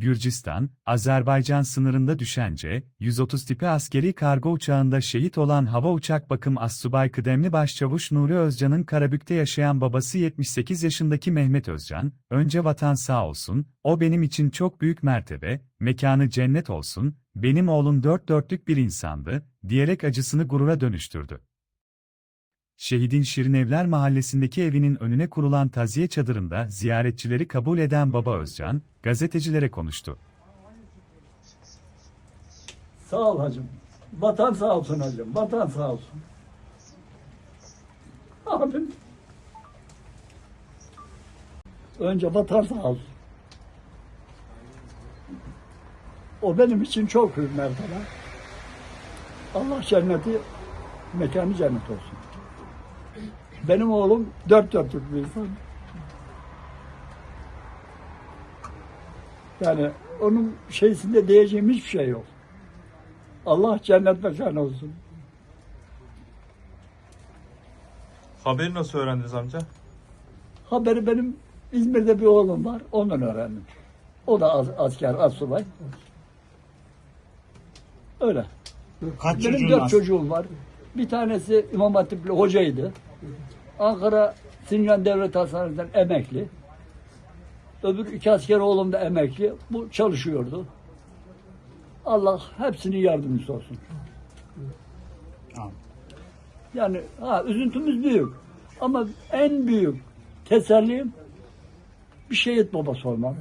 Gürcistan, Azerbaycan sınırında düşence, 130 tipi askeri kargo uçağında şehit olan hava uçak bakım assubay kıdemli başçavuş Nuri Özcan'ın Karabük'te yaşayan babası 78 yaşındaki Mehmet Özcan, önce vatan sağ olsun, o benim için çok büyük mertebe, mekanı cennet olsun, benim oğlum dört dörtlük bir insandı, diyerek acısını gurura dönüştürdü. Şehidin Şirinevler mahallesindeki evinin önüne kurulan taziye çadırında ziyaretçileri kabul eden Baba Özcan, gazetecilere konuştu. Sağ ol hacım. Vatan sağ olsun hacım. Vatan sağ olsun. Abim. Önce vatan sağ olsun. O benim için çok mertebe. Allah cenneti, mekanı cennet olsun. Benim oğlum dört dörtlük bir insan. Yani onun şeysinde diyeceğim hiçbir şey yok. Allah cennet mekanı olsun. Haberi nasıl öğrendiniz amca? Haberi benim İzmir'de bir oğlum var. Ondan öğrendim. O da az, asker, asubay. Öyle. Kaç Benim dört var? çocuğum var. Bir tanesi İmam Hatipli hocaydı. Ankara Sincan Devlet Hastanesi'nden emekli. Öbür iki asker oğlum da emekli. Bu çalışıyordu. Allah hepsinin yardımcısı olsun. Yani ha, üzüntümüz büyük. Ama en büyük tesellim bir şehit babası olmam.